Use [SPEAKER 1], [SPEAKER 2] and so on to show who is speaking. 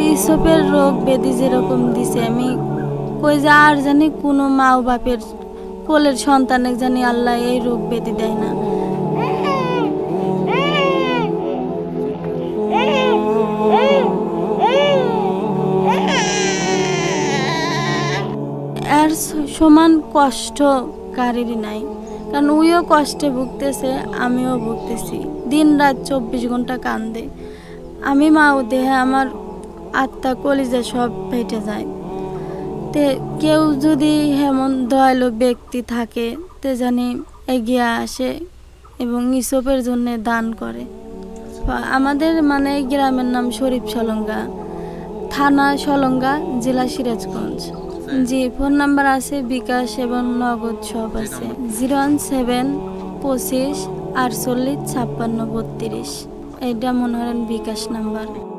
[SPEAKER 1] ইসপের রোগ ব্যাধি যেরকম দিছে, আমি কই যে আর জানি কোনো মা ও বাপের কোলের সন্তানের জানি আল্লাহ এই রোগ ব্যাধি দেয় না। স- সমান কষ্ট কারেরই নাই, কারণ উইও কষ্টে ভুগতেছে, আমিও ভুগতেছি। দিন রাত চব্বিশ ঘণ্টা কান্দে। আমি মা ও দেহে আমার আত্মা, কলিজা সব ফেটে যায়। তে কেউ যদি হেমন দয়ালু ব্যক্তি থাকে, তে জানি এগিয়ে আসে এবং ইসপের জন্য দান করে। আমাদের মানে গ্রামের নাম শরীফ সলঙ্গা, থানা সলঙ্গা, জেলা সিরাজগঞ্জ। জি, ফোন নাম্বার আছে, বিকাশ এবং নগদ সব আছে। জিরো ওয়ান সেভেন পঁচিশ আটচল্লিশ ছাপ্পান্ন বত্রিশ। এটা মনে বিকাশ নাম্বার।